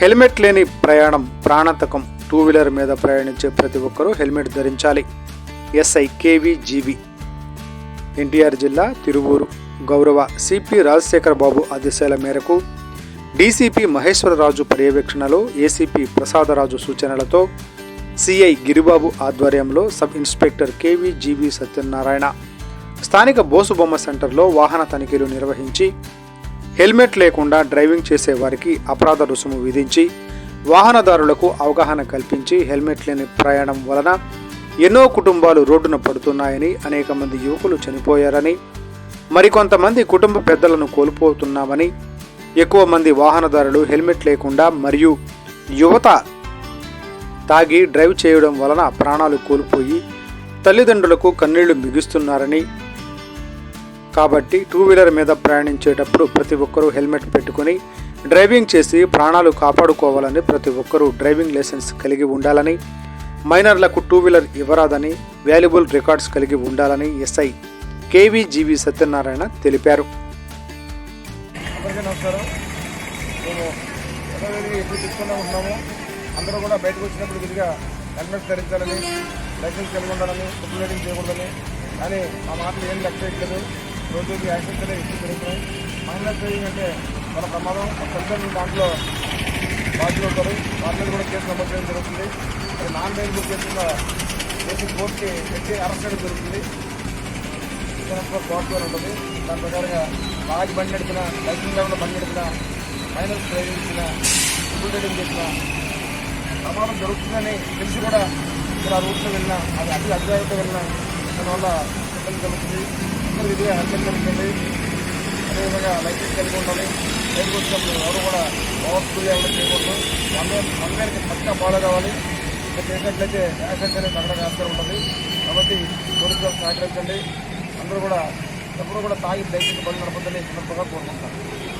Helmet లేని ప్రయాణం ప్రాణాంతకం two wheeler మీద ప్రయాణించే ప్రతి ఒక్కరూ హెల్మెట్ ధరించాలి. ఎస్ఐ కేవీజీవి ఎన్టీఆర్ జిల్లా తిరువూరు. గౌరవ సిపి రాజశేఖర బాబు ఆదేశాల మేరకు డీసీపీ మహేశ్వరరాజు పర్యవేక్షణలో ఏసీపీ ప్రసాదరాజు సూచనలతో సిఐ గిరిబాబు ఆధ్వర్యంలో సబ్ ఇన్స్పెక్టర్ కేవీజీవి సత్యనారాయణ స్థానిక బోసుబొమ్మ సెంటర్లో వాహన తనిఖీలు నిర్వహించి హెల్మెట్ లేకుండా డ్రైవింగ్ చేసే వారికి అపరాధ రుసుము విధించి వాహనదారులకు అవగాహన కల్పించి హెల్మెట్ లేని ప్రయాణం వలన ఎన్నో కుటుంబాలు రోడ్డున పడుతున్నాయని అనేక మంది యువకులు చనిపోయారని మరికొంతమంది కుటుంబ పెద్దలను కోల్పోతున్నామని ఎక్కువ మంది వాహనదారులు హెల్మెట్ లేకుండా మరియు యువత తాగి డ్రైవ్ చేయడం వలన ప్రాణాలు కోల్పోయి తల్లిదండ్రులకు కన్నీళ్ళు మిగుస్తున్నారని కాబట్టి టూ వీలర్ మీద ప్రయాణించేటప్పుడు ప్రతి ఒక్కరూ హెల్మెట్ పెట్టుకుని డ్రైవింగ్ చేసి ప్రాణాలు కాపాడుకోవాలని ప్రతి ఒక్కరూ డ్రైవింగ్ లైసెన్స్ కలిగి ఉండాలని మైనర్లకు టూ వీలర్ ఇవ్వరాదని వాల్యుబుల్ రికార్డ్స్ కలిగి ఉండాలని ఎస్ఐ కేవీజీవి సత్యనారాయణ తెలిపారు. అందరూ కూడా బయటకు వచ్చినప్పుడు విధిగా హెల్మెట్ ధరించాలని లైసెన్స్ కలిగి ఉండాలని ఫుడ్ రైడింగ్ చేయకూడదని. కానీ మా మాటలు ఏం లెక్క చేయట్లేదు రోజుకి యాక్సిడెంట్లే ఎక్కువ పెరుగుతున్నాయి మైనర్ డ్రైవింగ్ అంటే మన ప్రమాదం కొంచెం దాంట్లో బాధ్యులు అవుతారు వాళ్ళ మీద కూడా కేసు నమోదు చేయడం జరుగుతుంది. అది నాన్ డ్రైవింగ్ కేసులో కేసు కోర్టుకి పెట్టి అరెస్ట్ చేయడం జరుగుతుంది. ఇతనంలో కోర్టు ఉంటుంది. దాని ప్రకారంగా బాగా బండి నడిపిన లైసెన్స్ లేకుండా బండి నడిపిన మైనర్ డ్రైవింగ్ చేసిన ఫుల్ రైడింగ్ చేసిన ప్రమాదం జరుగుతుందని తెలిసి కూడా ఇక్కడ ఆ రూట్లో వెళ్ళినా అది అతి అధికారితో వెళ్ళినా దానివల్ల ఇబ్బంది కలుగుతుంది అందరూ విధిగా హెల్మెట్ ధరించండి. అదేవిధంగా లైసెన్స్ కలిగి ఉండాలి. బయటకు వచ్చినప్పుడు ఎవరు కూడా ఓవర్ స్కూల్ ఎవరు చేయకూడదు. వన్ వన్ వేలకి పక్కా ఫాలో కావాలి ఇంకా చేసినట్లయితే యాక్సిడెంట్ అనేది తగ్గడానికి ఆస్కారం ఉంటుంది. కాబట్టి పోలీసులు సహకరించండి. అందరూ కూడా ఎప్పుడూ కూడా తాగి దయచేసి బండి నడపద్దని సందర్భంగా కోరుకుంటున్నాను.